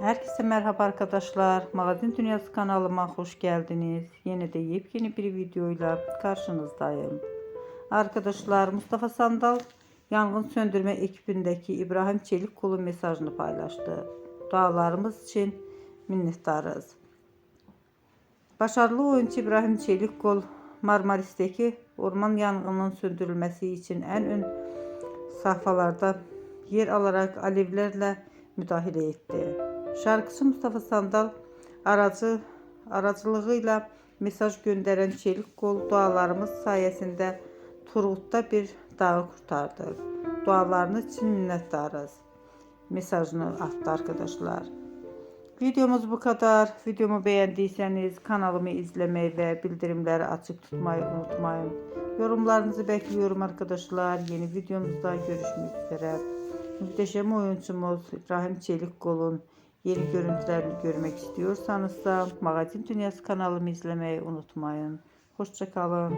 Herkese merhaba arkadaşlar. Magazin Dünyası kanalıma hoş geldiniz. Yine de yepyeni bir videoyla karşınızdayım. Arkadaşlar Mustafa Sandal yangın söndürme ekibindeki İbrahim Çelikkol'un mesajını paylaştı. Dualarımız için minnettarız. Başarılı oyuncu İbrahim Çelikkol Marmaris'teki orman yangınının söndürülmesi için en ön safhalarda yer alarak alevlerle müdahale etti. Şarkıcı Mustafa Sandal aracı aracılığıyla mesaj gönderen Çelik Kol dualarımız sayesinde Turgut'ta bir dağı kurtardı. Dualarınız için minnettarız. Mesajını attı arkadaşlar. Videomuz bu kadar. Videomu beğendiyseniz kanalımı izlemeyi ve bildirimleri açık tutmayı unutmayın. Yorumlarınızı bekliyorum arkadaşlar. Yeni videomuzda görüşmek üzere. Muhteşem oyuncumuz İbrahim Çelikkol'un yeni görüntülerini görmek istiyorsanız da Magazin Dünyası kanalımı izlemeyi unutmayın. Hoşçakalın.